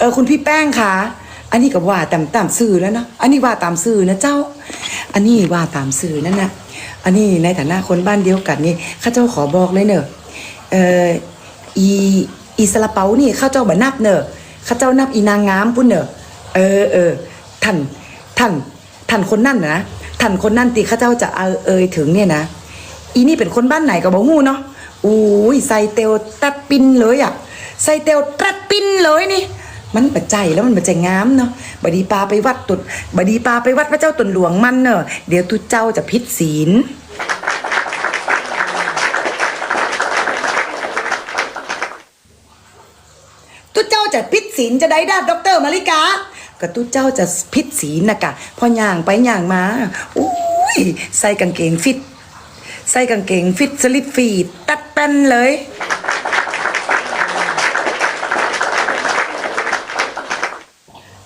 เออคุณพี่แป้งค่ะ อันนี้ก็ว่าตามตามสื่อแล้วเนาะอันนี้ว่าตามสื่อนะเจ้า อันนี้ว่าตามสื่อนั่นนะอันนี้ในฐานะคนบ้านเดียวกันนี่ข้าเจ้าขอบอกเลยเนอะเอออีอีสลาเปานี่ข้าเจ้าบ่นับเนอะข้าเจ้านับอีนางงามปุ่นเนอะเออเออท่านท่านท่านคนนั่นนะท่านคนนั่นตีข้าเจ้าจะเอาเอยถึงเนี่ยนะ อีนี่เป็นคนบ้านไหนก็บอกฮู้เนาะอุ้ยใส่เตียวตัดปินเลยอะใส่เตียวตัดปินเลยนี่ มันปัจจัยแล้วมันปัจจัยงามเนาะบดีปาไปวัดตุดบดีปาไปวัดพระเจ้าตนหลวงมันเนอะเดี๋ยวตุเจ้าจะพิษศีลตุเจ้าจะพิษศีลจะได้ด้านดอกเตอร์มาริกาก็ตุเจ้าจะพิษศีลนะกะพอย่างไปย่างมาอุ้ยใส่กางเกงฟิต ใส่กางเกงฟิตสลิปฟีดตัดแป้นเลย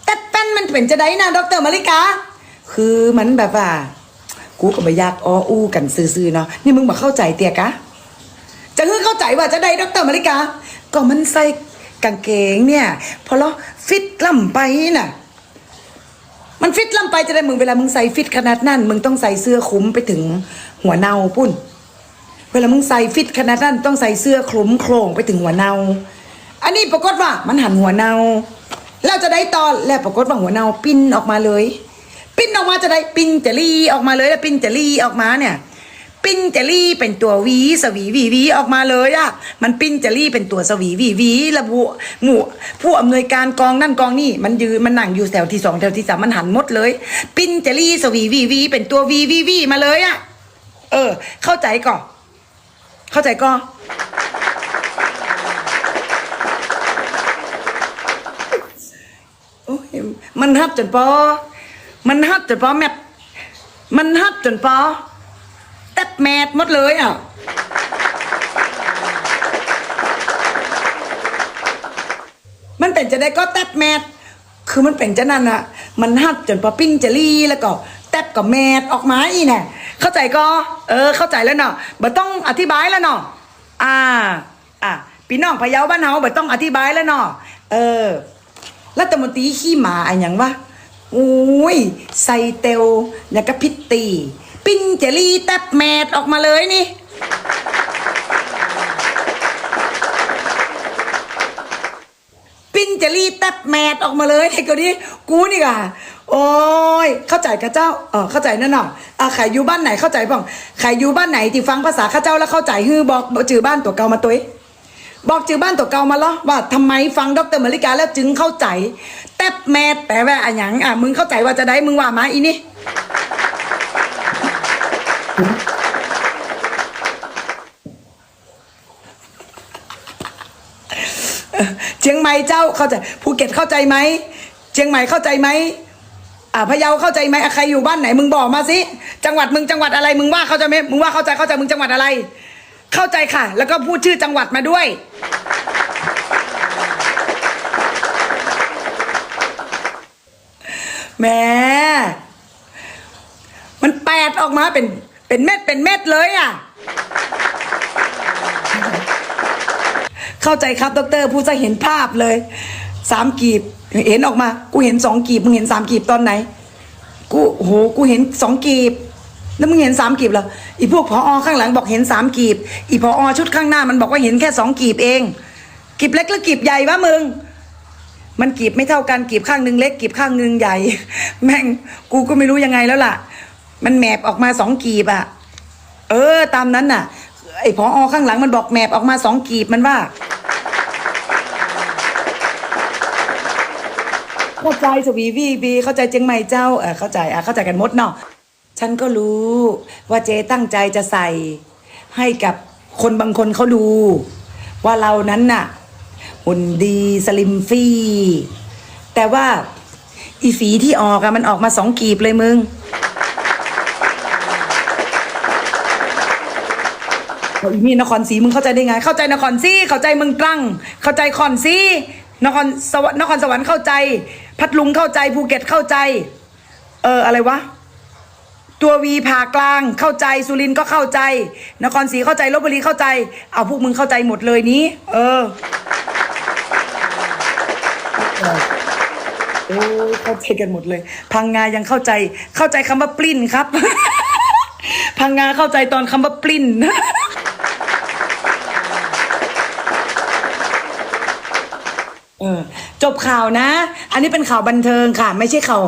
ตัดแป้นมัน เป็นจะได้นะดอกเตอรมาริกา คือมันแบบว่า กูก็ไม่อยากอ้ออู้กันซื่อๆเนาะนี่มึงมาเข้าใจเตียกะจะเพื่อเข้าใจว่าจะได้ดอกเตอรมาริกา ก็มันใส่กางเกงเนี่ยพอเราฟิตล่ำไปน่ะ มันฟิตล่ำไปจะได้มึงเวลามึงใส่ฟิตขนาดนั้น มึงต้องใส่เสื้อคลุมไปถึงหัวเนาปุ้นเวลามึงใส่ฟิตขนาดนั้นต้องใส่เสื้อคลุมโครงไปถึงหัวเนา อันนี้ปรากฏว่ามันหันหัวเนา แล้วจะได้ตอนแล้วปรากฏว่าหัวเนาปิ้นออกมาเลย ปิ้นออกมาจะได้ปิ้นจะรีออกมาเลยแล้วปิ้นจะรีออกมาเนี่ย ปิ้นจะรีเป็นตัววีสวีวีวีออกมาเลยอะมันปิ้นจะรีเป็นตัวสวีวีวีแล้วผู้หมู่ผู้อำนวยการกองนั่นกองนี่มันยืนมันนั่งอยู่แถวที่สองแถวที่สามมันหันหมดเลย ปิ้นจะรีสวีวีวีเป็นตัววีวีวีมาเลยอะเออ เข้าใจก่อนเข้าใจก่อนโอ้ย มันฮัดจนปอ มันฮัดจนปอแมทมันฮัดจนปอแตบแมดหมดเลยอะมันเป็นจะได้ก็แตบแมดคือมันเป็นจะนั่นอะ มันหัดจนพอปิ้งจะลี่แล้วก็แตบกับแมดออกมาอีแน่เข้าใจก็ เออ เข้าใจแล้วเนาะบ่ต้องอธิบายแล้วเนาะอ่า อะพี่น้องพะเยาบ้านเฮาบ่ต้องอธิบายแล้วเนาะเออ รัฐมนตรีขี้หมาอะไรอย่างวะโอ้ยใส่เตลแล้วก็พิตตี ปิ้นเจลี่แตบแมดออกมาเลยนี่ ปิ้นเจลี่แตบแมดออกมาเลยไอ้คนนี้กูนี่ก่ะโอ้ย เข้าใจข้าเจ้า เออเข้าใจแน่นเนอะใครอยู่บ้านไหนเข้าใจบ้างใครอยู่บ้านไหนที่ฟังภาษาข้าเจ้าแล้วเข้าใจฮือบอกจือบ้านตัวเกามาตัวเอง บอกจือบ้านตัวเก่ามาแล้วว่าทำไมฟังดรมาริกาแล้วจึงเข้าใจแตบแมดแปลว่าอะหยังอะมึงเข้าใจว่าจะได้มึงว่ามาอีนี่เชียงใหม่เจ้าเข้าใจภูเก็ตเข้าใจไหมเชียงใหม่เข้าใจไหมอ่าพะเยาเข้าใจไหมอะใครอยู่บ้านไหนมึงบอกมาสิจังหวัดมึงจังหวัดอะไรมึงว่าเข้าใจไหมมึงว่าเข้าใจเข้าใจมึงจังหวัดอะไร เข้าใจค่ะ แล้วก็พูดชื่อจังหวัดมาด้วย แหม มันแปดออกมาเป็นเป็นเม็ดเป็นเม็ดเลยอะ เข้าใจครับดรผู้จะเห็นภาพเลยสามกีบ เห็นออกมา กูเห็นสองกีบ มึงเห็นสามกีบตอนไหน กูโห กูเห็นสองกีบ แล้วมึงเห็นสามกีบเหรออีพวกพออข้างหลังบอกเห็นสามกีบ อีพออชุดข้างหน้ามันบอกว่าเห็นแค่สองกีบเองกีบเล็กหรือกีบใหญ่วะมึง มันกีบไม่เท่ากันกีบข้างหนึ่งเล็กกีบข้างหนึ่งใหญ่ แม่งกูก็ไม่รู้ยังไงแล้วล่ะ มันแมบออกมาสองกีบอะเออ ตามนั้นน่ะ ไอพออข้างหลังมันบอกแมบออกมาสองกีบมันว่าเข้าใจสวีวีบีเข้าใจเจียงใหม่เจ้าเออเข้าใจอะเข้าใจกันหมดเนาะ ฉันก็รู้ว่าเจ๊ตั้งใจจะใส่ ให้กับคนบางคนเขาดู ว่าเรานั้นน่ะหุ่นดีสลิมฟี่แต่ว่าอีฝีที่ออกอะมันออกมาสองกีบเลยมึงอีนี่นครศรีมึงเข้าใจได้ไง เข้าใจนครศรีเข้าใจเมืองตรัง เข้าใจคอนศรีนครสวรรค์นครสวรรค์เข้าใจ พัทลุงเข้าใจภูเก็ตเข้าใจ เอออะไรวะ ตัววีผ่ากลางเข้าใจสุรินทร์ก็เข้าใจ นครศรีเข้าใจลบบุรีเข้าใจ เอาพวกมึงเข้าใจหมดเลยนี้ เออเออโอ้เข้าใจกันหมดเลย พังงายังเข้าใจ เข้าใจคำว่าปลิ้นครับ พังงาเข้าใจตอนคำว่าปลิ้นเออจบข่าวนะ อันนี้เป็นข่าวบันเทิงค่ะ ไม่ใช่ข่าว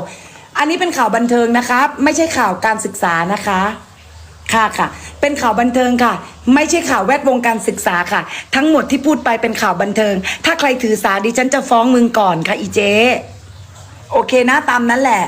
อันนี้เป็นข่าวบันเทิงนะครับไม่ใช่ข่าวการศึกษานะคะ ค่ะค่ะ เป็นข่าวบันเทิงค่ะ ไม่ใช่ข่าวแวดวงการศึกษาค่ะ ทั้งหมดที่พูดไปเป็นข่าวบันเทิง ถ้าใครถือสาดิฉันจะฟ้องมึงก่อนค่ะอีเจ โอเคนะตามนั้นแหละ